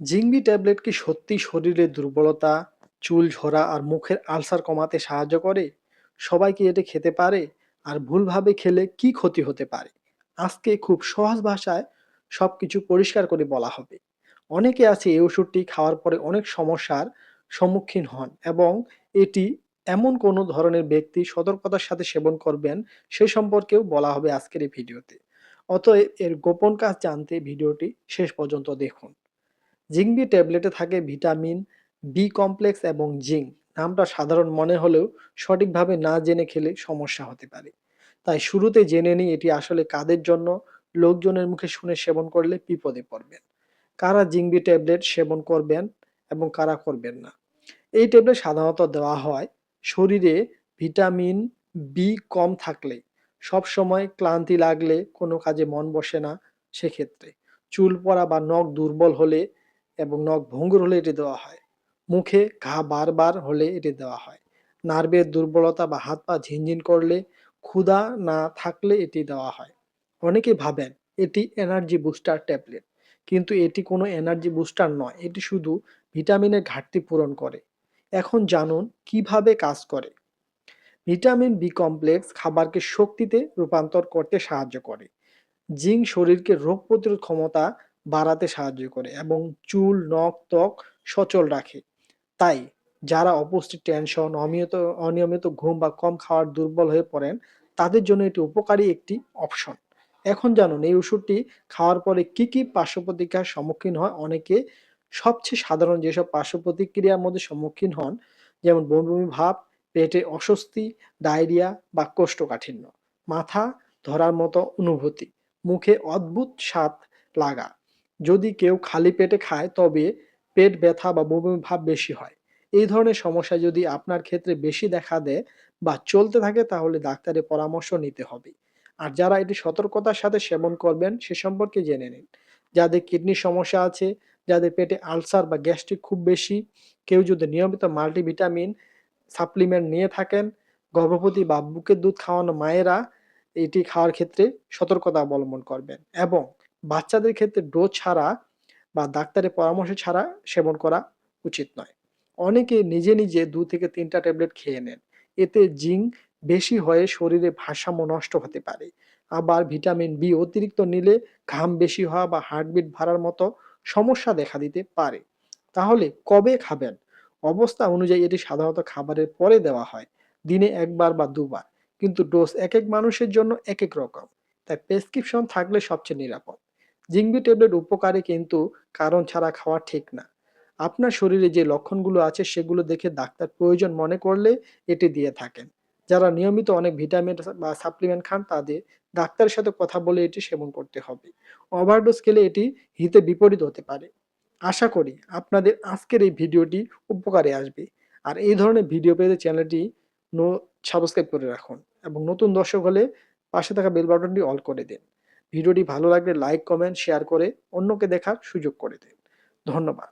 জিংবি tablet কি সত্যি শরীরের দুর্বলতা, চুল ঝরা আর মুখের আলসার কমাতে সাহায্য করে? সবাই কি এটা খেতে পারে? আর ভুলভাবে খেলে কি ক্ষতি হতে পারে? আজকে খুব সহজ ভাষায় সব কিছু পরিষ্কার করে বলা হবে। অনেকে আছে এই ওষুধটি খাওয়ার পরে অনেক সমস্যার সম্মুখীন হন এবং এটি এমন কোনো ধরনের ব্যক্তি সতর্কতার সাথে সেবন করবেন সে সম্পর্কেও বলা হবে আজকের এই ভিডিওতে। অতএব এর গোপন কাজ জানতে ভিডিওটি শেষ পর্যন্ত দেখুন। জিংবি ট্যাবলেটে থাকে ভিটামিন বি কমপ্লেক্স এবং জিঙ্ক নামটা সাধারণ মনে হলেও সঠিকভাবে না জেনে খেলে সমস্যা হতে পারে। তাই শুরুতে জেনে নিই এটি আসলে কাদের জন্য। লোকজনের মুখে শুনে সেবন করলে বিপদে পড়বেন। কারা জিংবি ট্যাবলেট সেবন করবেন এবং কারা করবেন না? এই ট্যাবলেট সাধারণত দেওয়া হয় শরীরে ভিটামিন বি কম থাকলে। সব সময় ক্লান্তি লাগলে কোনো কাজে মন বসে না সেক্ষেত্রে। চুল পড়া বা নখ দুর্বল হলে এবং নখ ভঙ্গুর হলে এটি দেওয়া হয়। মুখে ঘা বারবার হলে এটি দেওয়া হয়। নার্ভের দুর্বলতা বা হাত পা ঝিনঝিন করলে ক্ষুধা না থাকলে এটি দেওয়া হয়। অনেকে ভাবেন এটি এনার্জি বুস্টার ট্যাবলেট, কিন্তু এটি কোনো এনার্জি বুস্টার নয়, এটি শুধু ভিটামিনের ঘাটতি পূরণ করে। এখন জানুন কীভাবে কাজ করে। ভিটামিন বি কমপ্লেক্স খাবারকে শক্তিতে রূপান্তর করতে সাহায্য করে। জিঙ্ক শরীরকে রোগ প্রতিরোধ ক্ষমতা বাড়াতে সাহায্য করে এবং চুল, নখ, ত্বক সচল রাখে। তাই যারা অপুষ্টি টেনশন অনিয়মিত অনিয়মিত ঘুম বা কম খাওয়ার দুর্বল হয়ে পড়েন, তাদের জন্য এটি উপকারী একটি অপশন এখন জানুন, এই ওষুধটি খাওয়ার পরে কি কি পার্শ্ব প্রতিক্রিয়ার সম্মুখীন হয়? অনেকে সবচেয়ে সাধারণ যেসব পার্শ্ব প্রতিক্রিয়ার মধ্যে সম্মুখীন হন, যেমন বমি ভাব, পেটে অস্বস্তি, ডায়রিয়া বা কোষ্ঠকাঠিন্য। মাথা ধরার মতো অনুভূতি, মুখে অদ্ভুত স্বাদ লাগা যদি কেউ খালি পেটে খায়, তবে পেট ব্যথা বা বমি ভাব বেশি হয়। এই ধরনের সমস্যা যদি আপনার ক্ষেত্রে বেশি দেখা দেয় বা চলতে থাকে, তাহলে ডাক্তারের পরামর্শ নিতে হবে। আর যারা এটি সতর্কতার সাথে সেবন করবেন, সে সম্পর্কে জেনে নিন। যাদের কিডনির সমস্যা আছে, যাদের পেটে আলসার বা গ্যাস্ট্রিক খুব বেশি, কেউ যদি নিয়মিত মাল্টিভিটামিন সাপ্লিমেন্ট নিয়ে থাকেন, গর্ভবতী বা বুকের দুধ খাওয়ানো মায়েরা এটি খাওয়ার ক্ষেত্রে সতর্কতা অবলম্বন করবেন। এবং বাচ্চাদের ক্ষেত্রে ডোজ ছাড়া বা ডাক্তারের পরামর্শ ছাড়া সেবন করা উচিত নয়। অনেকে নিজে নিজে দু থেকে তিনটা ট্যাবলেট খেয়ে নেন। এতে জিঙ্ক বেশি হয়ে শরীরে ভারসাম্য নষ্ট হতে পারে। আবার ভিটামিন বি অতিরিক্ত নিলে ঘাম বেশি হওয়া বা হার্টবিট ভাড়ার মতো সমস্যা দেখা দিতে পারে। তাহলে কবে খাবেন? অবস্থা অনুযায়ী এটি সাধারণত খাবারের পরে দেওয়া হয়, দিনে একবার বা দুবার। কিন্তু ডোজ এক এক মানুষের জন্য এক এক রকম। তাই প্রেসক্রিপশন থাকলে সবচেয়ে নিরাপদ। জিংবি ট্যাবলেট উপকারী কিন্তু কারণ ছাড়া খাওয়া ঠিক না। আপনার শরীরে যে লক্ষণগুলো আছে সেগুলো দেখে ডাক্তার প্রয়োজন মনে করলে এটি দিয়ে থাকেন। যারা নিয়মিত অনেক ভিটামিন বা সাপ্লিমেন্ট খান তাদের ডাক্তারের সাথে কথা বলে এটি সেবন করতে হবে। ওভারডোজ খেলে এটি হিতে বিপরীত হতে পারে। আশা করি আপনাদের আজকের এই ভিডিওটি উপকারে আসবে। আর এই ধরনের ভিডিও পেতে চ্যানেলটি নো সাবস্ক্রাইব করে রাখুন এবং নতুন দর্শক হলে পাশে থাকা বেল বাটনটি অল করে দিন। ভিডিওটি ভালো লাগলে লাইক কমেন্ট শেয়ার করে অন্যকে দেখার সুযোগ করে দিন। ধন্যবাদ।